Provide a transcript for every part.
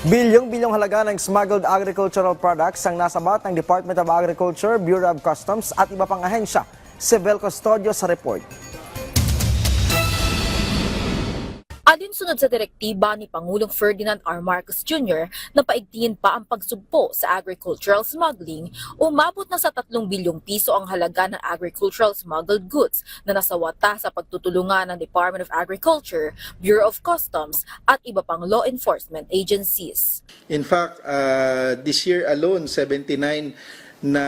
Bilyong-bilyong halaga ng smuggled agricultural products ang nasabat ng Department of Agriculture, Bureau of Customs at iba pang ahensya. Si Vel Custodio sa report. Alinsunod sa direktiba ni Pangulong Ferdinand R. Marcos Jr. na paigtingin pa ang pagsugpo sa agricultural smuggling, umabot na sa 3 bilyong piso ang halaga ng agricultural smuggled goods na nasawata sa pagtutulungan ng Department of Agriculture, Bureau of Customs at iba pang law enforcement agencies. In fact, uh, this year alone, 79 na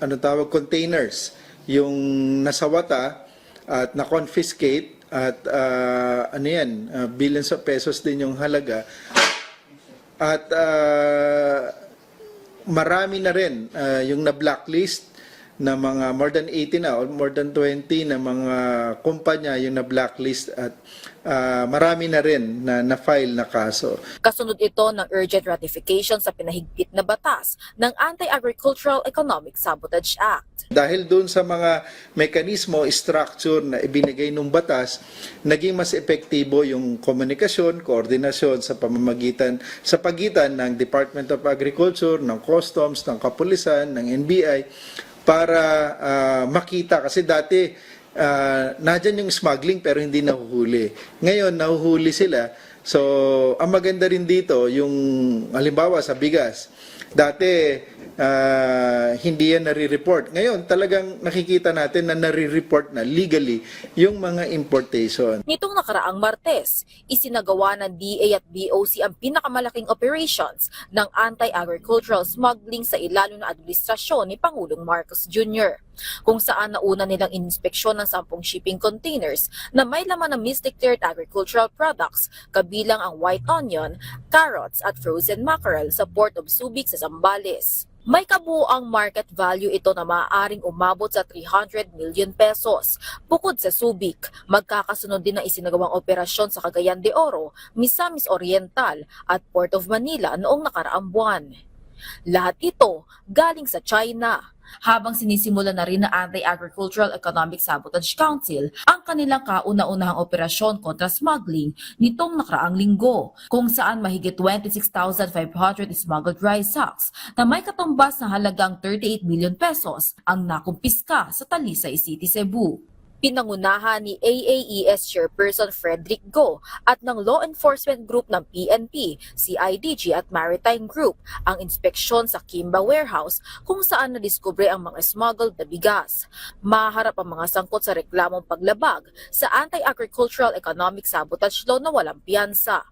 ano tawag containers yung nasawata at na-confiscate at uh, ano yan, uh, billions of pesos din yung halaga. At uh, marami na rin uh, yung na-blacklist na mga more than 80 na or more than 20 na mga kumpanya yung na-blacklist at uh, marami na rin na na-file na kaso. Kasunod ito ng urgent ratification sa pinahigpit na batas ng Anti-Agricultural Economic Sabotage Act. Dahil doon sa mga mekanismo, structure na ibinigay ng batas, naging mas epektibo yung komunikasyon, koordinasyon sa pamamagitan sa pagitan ng Department of Agriculture, ng Customs, ng Kapulisan, ng NBI para ah, makita kasi dati uh, nandyan yung smuggling pero hindi nahuhuli. Ngayon nahuhuli sila. So, ang maganda rin dito yung halimbawa sa bigas. Dati ah, hindi yan nare-report. Ngayon, talagang nakikita natin na nare-report na legally yung mga importation. Nitong nakaraang Martes, isinagawa ng DA at BOC ang pinakamalaking operations ng anti-agricultural smuggling sa ilalim ng administrasyon ni Pangulong Marcos Jr. kung saan nauna nilang inspeksyon ng 10 shipping containers na may laman ng misdeclared agricultural products kabilang ang white onion, carrots at frozen mackerel sa Port of Subic sa Zambales. May kabuang market value ito na maaaring umabot sa 300 million pesos. Bukod sa Subic, magkakasunod din ang isinagawang operasyon sa Cagayan de Oro, Misamis Oriental at Port of Manila noong nakaraang buwan. Lahat ito galing sa China. Habang sinisimula na rin ng Anti-Agricultural Economic Sabotage Council ang kanilang kauna-unahang operasyon kontra smuggling nitong nakaraang linggo, kung saan mahigit 26,500 smuggled rice sacks na may katumbas na halagang 38 million pesos ang nakumpiska sa Talisay City, Cebu pinangunahan ni AAES Chairperson Frederick Go at ng law enforcement group ng PNP, CIDG at Maritime Group ang inspeksyon sa Kimba Warehouse kung saan nadiskubre ang mga smuggled na bigas. Maharap ang mga sangkot sa reklamong paglabag sa Anti-Agricultural Economic Sabotage Law na walang piyansa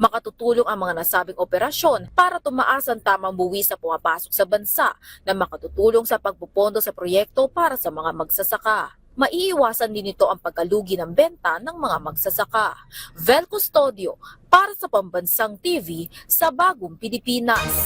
makatutulong ang mga nasabing operasyon para tumaas ang tamang buwi sa pumapasok sa bansa na makatutulong sa pagpupondo sa proyekto para sa mga magsasaka. Maiiwasan din ito ang pagkalugi ng benta ng mga magsasaka. Vel Custodio para sa Pambansang TV sa Bagong Pilipinas.